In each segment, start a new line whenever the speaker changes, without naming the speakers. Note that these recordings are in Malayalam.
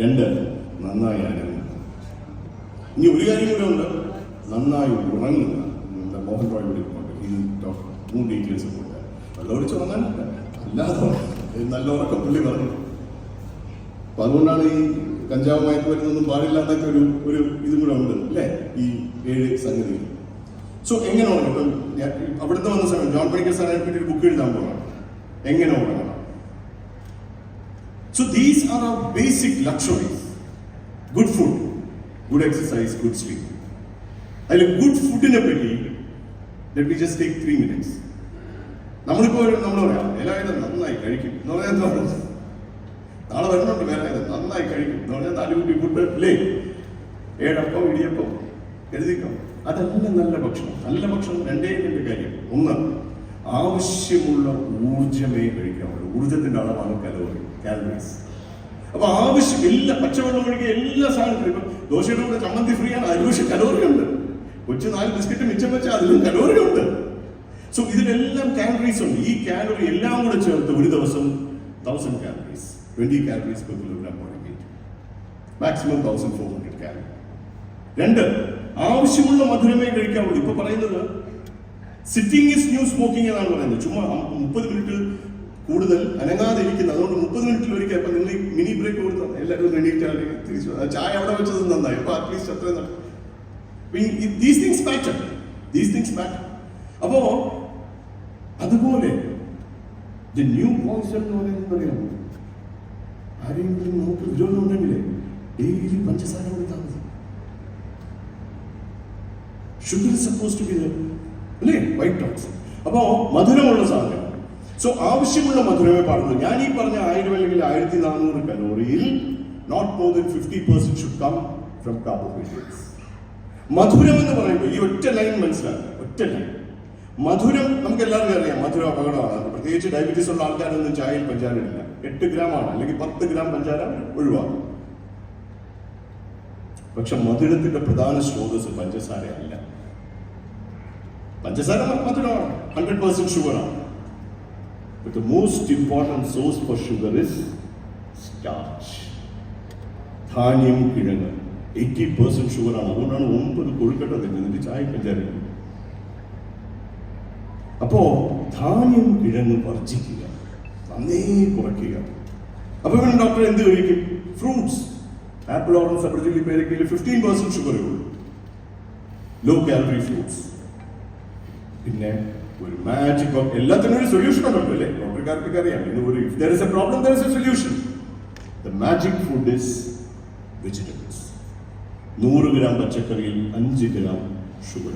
രണ്ട് നന്നായി അനങ്ങുക ഇനി ഒരു കാര്യം കൂടെ ഉണ്ട്. നന്നായി ഉറങ്ങുക നമ്മുടെ മോഹൻ റോയ് ഇവിടെ ഇരിപ്പുണ്ട്. ഈ മൂന്ന് ഡീറ്റെയിൽസ് ഉണ്ട് വെള്ളമൊഴിച്ച് അല്ലാതെ നല്ല ഉറക്കം പുള്ളി പറഞ്ഞു. അപ്പൊ അതുകൊണ്ടാണ് ഈ കഞ്ചാവ് മയക്കു വരുന്നൊന്നും പാടില്ല എന്നൊക്കെ ഒരു ഒരു ഇതും കൂടെ ഉണ്ട് അല്ലേ? ഈ ഏഴ് സംഗതി സോ എങ്ങനെ ഉറങ്ങും? ഇപ്പം അവിടുത്തെ വന്ന സമയം ജോൺ മെഡിക്കൽ സാറിനെ പറ്റി ഒരു ബുക്ക് എഴുതാൻ പോകണം എങ്ങനെ ഉറങ്ങണം so these are our basic luxuries. Good food, good exercise, good sleep. അതിൽ ഗുഡ് ഫുഡിനെ പറ്റി let be just take three minutes നമ്മളിപ്പോ നമ്മൾ പറയാം എല്ലാവരും നന്നായി കഴിക്കും എന്ന് പറഞ്ഞാൽ എന്താ നാളെ വരണുണ്ട് വേലായുധം നന്നായി കഴിക്കും എന്ന് പറഞ്ഞാൽ നാല് കുട്ടി ഫുഡ് അല്ലേ ഏഴപ്പം ഇടിയപ്പം എഴുതിക്കാം? അതല്ല നല്ല ഭക്ഷണം. നല്ല ഭക്ഷണം രണ്ടേ രണ്ട് കാര്യം. ഒന്ന് ആവശ്യമുള്ള ഊർജമേ കഴിക്കാവുള്ളൂ. ഊർജത്തിന്റെ അളവാണ് കലോറി. കാലറീസ് അപ്പൊ ആവശ്യം എല്ലാ പച്ചവെള്ളം ഒഴികെ എല്ലാ സാധനത്തിലും ഇപ്പൊ ദോശയുടെ കൂടെ ചമ്മന്തി ഫ്രീ ആണ്. അതിൽ പക്ഷെ കലോറി ഉണ്ട്. കൊച്ചു നാല് ബിസ്ക്കറ്റ് മിച്ചം വെച്ചാൽ അതിലും കലോറി ഉണ്ട്. സോ ഇതിലെല്ലാം കാലറീസ് ഉണ്ട്. ഈ കാലറി എല്ലാം കൂടെ ചേർത്ത് ഒരു ദിവസം thousand calories twenty calories per kilogram body weight maximum thousand four hundred calorie രണ്ട് ആവശ്യമുള്ള മധുരമേ കഴിക്കാവുള്ളൂ. ഇപ്പൊ പറയുന്നത് സിറ്റിംഗ് ഇസ് ന്യൂ സ്മോക്കിംഗ് എന്നാണ് പറയുന്നത്. ചുമ്മാ മുപ്പത് മിനിറ്റ് കൂടുതൽ അനങ്ങാതെ ഇരിക്കുന്നത് അതുകൊണ്ട് മുപ്പത് മിനിറ്റിൽ ഒരിക്കൽ അപ്പൊ നിങ്ങൾ മിനി ബ്രേക്ക് കൊടുത്താൽ എല്ലാവരും എണീറ്റാണ് തിരിച്ചു. ചായ അവിടെ വെച്ചത് നന്നായി. ഇപ്പൊ അറ്റ്ലീസ്റ്റ് അത്രയും these things matter these things matter അപ്പോ അതുപോലെ ദ ന്യൂ പോയിസൺ എന്ന് പറയുന്നത് അറിയാമോ? ആരെങ്കിലും നമുക്ക് വിരോധം ഉണ്ടെങ്കിൽ ഡെയിലി പഞ്ചസാര കൊടുത്താൽ മതി. ഷുഗർ സപ്പോസ് ടു ബി അല്ലേ? വൈറ്റ് ടോക്സ് അപ്പോ മധുരമുള്ള സാധനം. സോ ആവശ്യമുള്ള മധുരമേ പാടുള്ളൂ. ഞാൻ ഈ പറഞ്ഞ ആയിരം അല്ലെങ്കിൽ ആയിരത്തി നാനൂറ് കലോറിയിൽ not more than fifty percent should come from carbohydrates മധുരം എന്ന് പറയുമ്പോൾ ഈ ഒറ്റ ലൈൻ മനസ്സിലാക്കുക ഒറ്റ ലൈൻ മധുരം നമുക്ക് എല്ലാവർക്കും അറിയാം. മധുരം അപകടമാണ്. പ്രത്യേകിച്ച് ഡയബറ്റീസ് ഉള്ള ആൾക്കാരൊന്നും ചായയിൽ പഞ്ചാര ഇല്ല എട്ട് ഗ്രാം ആണ്. അല്ലെങ്കിൽ പത്ത് ഗ്രാം പഞ്ചാര ഒഴിവാക്കും. പക്ഷെ മധുരത്തിന്റെ പ്രധാന സ്രോതസ് പഞ്ചസാരയല്ല. പഞ്ചസാര മധുരമാണ്. ഹൺഡ്രഡ് പെർസെന്റ് ഷുഗറാണ് But the most important source for sugar is starch. ധാന്യം കിഴങ്ങ്. എയ്റ്റി പെർസെന്റ് ഷുഗറാണ് അതുകൊണ്ടാണ് ഒമ്പത് കൊഴുക്കട്ട തിന്നുന്നത്. ചായ പഞ്ചാര അപ്പോ ധാന്യം കിഴങ്ങ് വർജിക്കുക. നന്നേ കുറയ്ക്കുക. അപ്പൊ പിന്നെ ഡോക്ടർ എന്ത് കഴിക്കും? ഫ്രൂട്ട്സ് ആപ്പിൾ ഓറഞ്ച് അപ്പഴത്തേക്ക് പേരക്കയിൽ ഫിഫ്റ്റീൻ പെർസെന്റ് ഷുഗറേ ഉള്ളൂ. ലോ കാലറി ഫ്രൂട്ട്സ് പിന്നെ ഒരു മാജിക് എല്ലാത്തിനും ഒരു സൊല്യൂഷൻ ഉണ്ടല്ലോ അല്ലേ? ഡോക്ടർക്കാർക്കൊക്കെ അറിയാം. ഇന്ന് ഒരു if there is a problem there is a solution the magic food is vegetables നൂറ് ഗ്രാം പച്ചക്കറിയിൽ അഞ്ച് gram sugar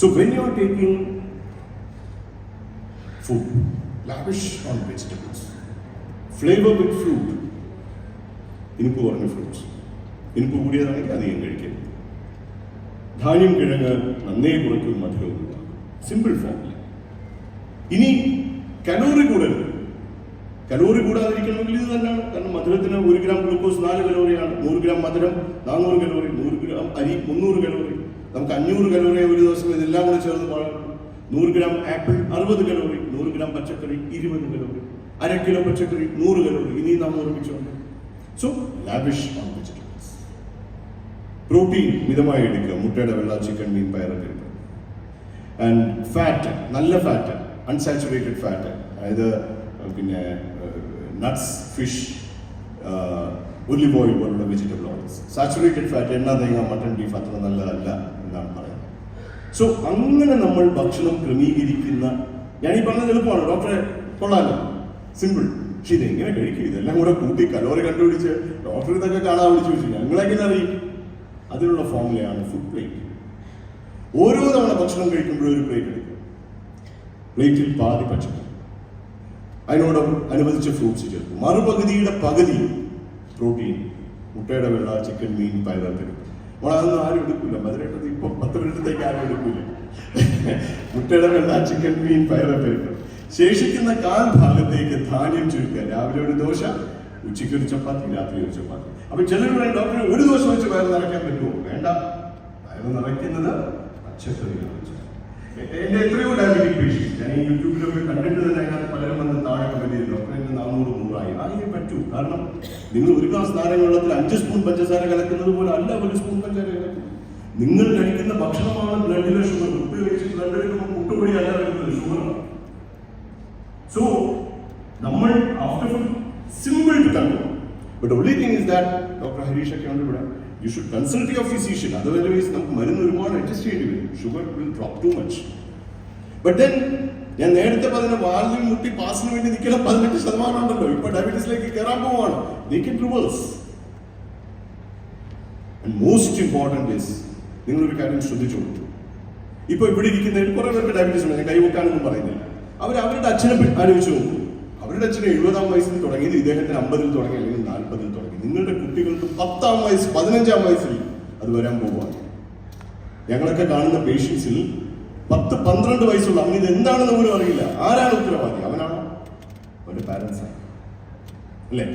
so when you are taking food lavish on vegetables flavour with fruit ഇനിപ്പ് കുറഞ്ഞ ഫ്രൂട്ട്സ് ഇനിപ്പ് കൂടിയതാണെങ്കിൽ അധികം കഴിക്കരുത്. ധാന്യം കിഴങ്ങ് നന്നേ കുറയ്ക്കും മധുരവും. സിമ്പിൾ ഫോമിൽ ഇനി കലോറി കൂടരുത് കലോറി കൂടാതിരിക്കണമെങ്കിൽ ഇത് തന്നെയാണ്. കാരണം മധുരത്തിന് ഒരു ഗ്രാം ഗ്ലൂക്കോസ് നാല് കലോറിയാണ്. നൂറ് ഗ്രാം മധുരം നാനൂറ് കലോറി നൂറ് ഗ്രാം അരി മുന്നൂറ് കലോറി. നമുക്ക് അഞ്ഞൂറ് കലോറി ഒരു ദിവസം ഇതെല്ലാം കൂടെ ചേർന്ന് പാടും നൂറ് ഗ്രാം ആപ്പിൾ അറുപത് കലോറി. നൂറ് ഗ്രാം പച്ചക്കറി ഇരുപത് കലോറി. അര കിലോ പച്ചക്കറി നൂറ് കലോറി. ഇനി നാം ഓർമ്മിച്ചുണ്ട് സോ ഓൺ വെജിറ്റബിൾസ് പ്രോട്ടീൻ മിതമായി എടുക്കുക. മുട്ടയുടെ വെള്ള ചിക്കൻ മീൻ പയറൊക്കെ ആൻഡ് ഫാറ്റ് നല്ല ഫാറ്റ് അൺസാച്ചുറേറ്റഡ് ഫാറ്റ് അതായത് പിന്നെ നട്ട്സ് ഫിഷ് ഒലിവ് ഓയിൽ പോലുള്ള വെജിറ്റബിൾ ഓയിൽസ് സാച്ചുറേറ്റഡ് ഫാറ്റ് എണ്ണ തേങ്ങ മട്ടൺ ബീഫ് അത്ര നല്ലതല്ല എന്നാണ് പറയുന്നത്. സോ അങ്ങനെ നമ്മൾ ഭക്ഷണം ക്രമീകരിക്കുന്ന ഞാൻ ഈ പറഞ്ഞത് എളുപ്പമാണ്. ഡോക്ടറെ കൊള്ളാലോ. സിമ്പിൾ പക്ഷെ ഇതെങ്ങനെ കഴിക്കും? ഇതെല്ലാം കൂടെ കൂട്ടി കലോറി കണ്ടുപിടിച്ച് ഡോക്ടർ ഇതൊക്കെ കാണാൻ വിളിച്ചു വെച്ചു ഞങ്ങളെങ്ങനെ അറിയും? അതിനുള്ള ഫോമിലെയാണ് ഫുഡ് പ്ലേറ്റ് ഓരോ തവണ ഭക്ഷണം കഴിക്കുമ്പോഴും ഒരു പ്ലേറ്റ് എടുക്കും. പ്ലേറ്റിൽ പാതി പച്ചക്കറി. അതിനോട് അനുവദിച്ച ഫ്രൂട്ട്സ് ചേർക്കും. മറുപകുതിയുടെ പകുതി പ്രോട്ടീൻ മുട്ടയുടെ വെള്ള ചിക്കൻ മീൻ അപ്പോൾ അതൊന്നും ആരും എടുക്കില്ല മധുരട്ടത് ഇപ്പൊ പത്ത് മിനിറ്റത്തേക്ക് ആരും എടുക്കില്ല മുട്ടയുടെ വെള്ള ചിക്കൻ മീൻ എടുക്കും. ശേഷിക്കുന്ന കാൽ ഭാഗത്തേക്ക് ധാന്യം ചുരുക്കുക. രാവിലെ ഒരു ദോശ ഉച്ചയ്ക്ക് ഒരു ചപ്പാത്തി രാത്രി ഒരു ചപ്പാത്തി. അപ്പൊ ചിലർ ഡോക്ടർ ഒരു ദോശ വെച്ച് വയറ് നിറയ്ക്കാൻ പറ്റുമോ? വേണ്ട. വയറ് നിറയ്ക്കുന്നത് പച്ചക്കറികളാണ് എന്റെ എത്രയോ ഡയബറ്റിക് പേഷ്യൻസ് ഞാൻ ഈ യൂട്യൂബിലൊക്കെ കണ്ടിട്ട് തന്നെ അതിനകത്ത് പലരും വന്ന് താഴെ കമന്റ് ചെയ്തു ഡോക്ടറെ എന്റെ നാനൂറ് നൂറായി. അതിനെ പറ്റൂ. കാരണം നിങ്ങൾ ഒരു ഗ്ലാസ് നാരങ്ങ അഞ്ച് സ്പൂൺ പഞ്ചസാര കലക്കുന്നത് പോലെ അല്ല ഒരു സ്പൂൺ പഞ്ചസാര കലക്കുന്നത്. നിങ്ങൾ കഴിക്കുന്ന ഭക്ഷണമാണ് ബ്ലഡിലെ ഷുഗർ. ഉപ്പ് കഴിച്ച് ബ്ലഡ് എടുക്കുമ്പോൾ മുട്ടുപൊടി അല്ല വരുന്നത് ഷുഗറാണ്. സോ നമ്മൾ ആഫ്റ്റർ ഫുഡ് സിമ്പിൾ ടു കണ്ടു but only thing is that doctor Harish ഒക്കെ ഉണ്ട് ഇവിടെ. You should consult your physician otherwise നമുക്ക് മരുന്ന് ഒരുപാട് അഡ്ജസ്റ്റ് ചെയ്യേണ്ടി വരും. Sugar will drop too much but then ഞാൻ നേരത്തെ പറഞ്ഞ വാലിൽ മുട്ടി പാസിന് വേണ്ടി നിൽക്കുന്ന പതിനെട്ട് ശതമാനം ഉണ്ടല്ലോ. ഇപ്പൊ ഡയബറ്റീസിലേക്ക് കയറാൻ പോവാണ്. റിവേഴ്സ് മോസ്റ്റ് ഇമ്പോർട്ടന്റ് ഇസ് നിങ്ങളൊരു കാര്യം ശ്രദ്ധിച്ചോളൂ ഇപ്പൊ ഇവിടെ ഇരിക്കുന്നതിൽ കുറെ പേർക്ക് ഡയബറ്റീസ് ഉണ്ട്. ഞാൻ കൈവെക്കാനൊന്നും പറയുന്നില്ല. അവർ അവരുടെ അച്ഛനെ ആലോചിച്ച് നോക്കും. അവരുടെ അച്ഛനെ എഴുപതാം വയസ്സിൽ തുടങ്ങിയത് ഇദ്ദേഹത്തിന് അമ്പതിൽ തുടങ്ങി അല്ലെങ്കിൽ നാൽപ്പതിൽ നിങ്ങളുടെ കുട്ടികൾക്ക് പത്താം വയസ്സ് പതിനഞ്ചാം വയസ്സിൽ അത് വരാൻ പോവുകയാണ്. ഞങ്ങളൊക്കെ കാണുന്ന പേഷ്യൻസിൽ പത്ത് പന്ത്രണ്ട് വയസ്സുള്ള ഇത് എന്താണെന്ന് പോലും അറിയില്ല. ആരാണ് ഉത്തരവാദി? അവനാണോ? അവന്റെ പാരൻസ് ആണ്. അല്ലേ?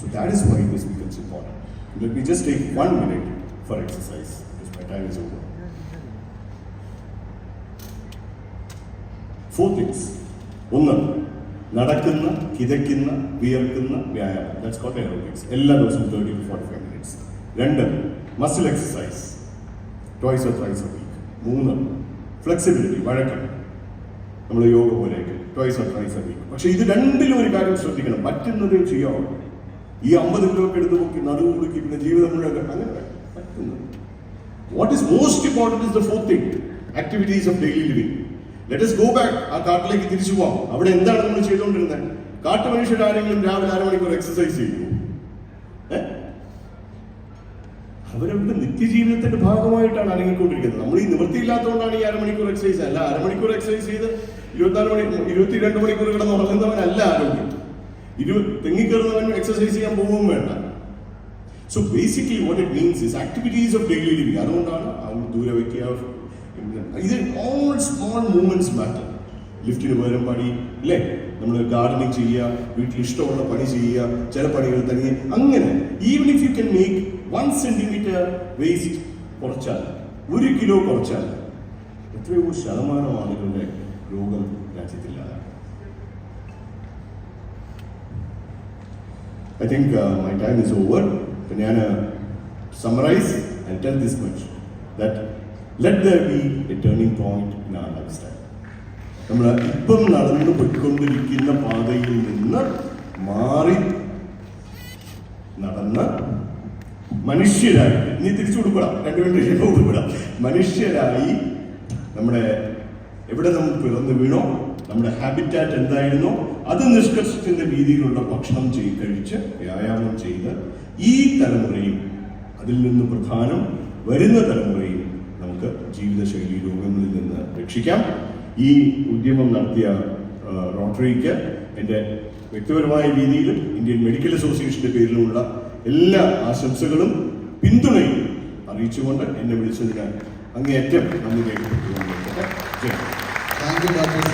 So that is why this becomes important let me just take one minute for exercise my time is over four things ഒന്ന് നടക്കുന്ന കിതയ്ക്കുന്ന വിയർക്കുന്ന വ്യായാമം. ദാറ്റ്സ് കോട്ട് എയറോബിക്സ് എല്ലാ ദിവസവും thirty to forty five minutes രണ്ട് muscle exercise twice or thrice of week മൂന്ന് ഫ്ലെക്സിബിലിറ്റി വഴക്കം. നമ്മൾ യോഗ പോലെയൊക്കെ twice or thrice of week പക്ഷെ ഇത് രണ്ടിലും ഒരു കാര്യം ശ്രദ്ധിക്കണം. പറ്റുന്നതേ ചെയ്യാവൂ. ഈ അമ്പത് കിലോ എടുത്ത് നോക്കി നടുവ് മുറുക്കി പിന്നെ ജീവിതം മുഴുവൻ അങ്ങനെ what is most important is the fourth thing activities of daily living let us go back ആ കാട്ടിലേക്ക് തിരിച്ചു പോവാം. അവിടെ എന്താണ് നമ്മൾ ചെയ്തുകൊണ്ടിരുന്നത്? കാട്ടു മനുഷ്യരാരെങ്കിലും രാവിലെ അരമണിക്കൂർ എക്സസൈസ് ചെയ്യുന്നു ഏ? അവരവരുടെ നിത്യജീവിതത്തിന്റെ ഭാഗമായിട്ടാണ് അനങ്ങിക്കൊണ്ടിരിക്കുന്നത് നമ്മൾ ഈ നിവൃത്തിയില്ലാത്തതുകൊണ്ടാണ് ഈ അരമണിക്കൂർ എക്സസൈസ് അല്ല അരമണിക്കൂർ എക്സസൈസ് ചെയ്ത് ഇരുപത്തിനാല് മണി ഇരുപത്തിരണ്ട് മണിക്കൂർ കിടന്ന് ഉറങ്ങുന്നവനല്ല ആരോഗ്യം. ഇരു തെങ്ങിക്കയറുന്നവൻ എക്സസൈസ് ചെയ്യാൻ പോവുകയും വേണ്ട. So basically what it means is activities of daily living അതുകൊണ്ടാണ് ദൂരെ വയ്ക്കുക ഇത് ഓൾ സ്മോൾ മൂവ്മെന്റ്സ് മാറ്റർ ലിഫ്റ്റിന് പകരം പണി അല്ലേ നമ്മൾ ഗാർഡനിങ് ചെയ്യുക വീട്ടിൽ ഇഷ്ടമുള്ള പണി ചെയ്യുക ചില പണികൾ തനിയെ. അങ്ങനെ even if you can make one centimetre waist കുറച്ചാൽ ഒരു കിലോ കുറച്ചാൽ എത്രയോ ശതമാനം ആളുകളുടെ രോഗം രാജ്യത്തില്ലാതാണ് I think my time is over ഞാൻ summarise and summarize this much this much there be a be point in our lifestyle നമ്മൾ ഇപ്പം നടന്നു പോയിക്കൊണ്ടിരിക്കുന്ന പാതയിൽ നിന്ന് മാറി നടന്ന് മനുഷ്യരായി നീ തിരിച്ചു കൊടുക്കണം രണ്ടു മിനിറ്റ് കഴിയുമ്പോൾ കൊടുക്കണം മനുഷ്യരായി നമ്മുടെ എവിടെ നമ്മൾ പിറന്നു വീണോ നമ്മുടെ ഹാബിറ്റാറ്റ് എന്തായിരുന്നോ അത് നിഷ്കർഷത്തിന്റെ രീതിയിലുള്ള ഭക്ഷണം ചെയ്ത് കഴിച്ച് വ്യായാമം ചെയ്ത് ഈ തലമുറയും അതിൽ നിന്ന് പ്രധാനം വരുന്ന തലമുറയും ജീവിതശൈലി രോഗങ്ങളിൽ നിന്ന് രക്ഷിക്കാം. ഈ ഉദ്യമം നടത്തിയ റോട്ടറിക്ക് എന്റെ വ്യക്തിപരമായ രീതിയിലും ഇന്ത്യൻ മെഡിക്കൽ അസോസിയേഷന്റെ പേരിലുമുള്ള എല്ലാ ആശംസകളും പിന്തുണയും അറിയിച്ചുകൊണ്ട് എന്നെ വിളിച്ചതിന് അങ്ങേയറ്റം നന്ദി രേഖപ്പെടുത്തുകൊണ്ട് ജയ്
താങ്ക് യു ഡോക്ടർ.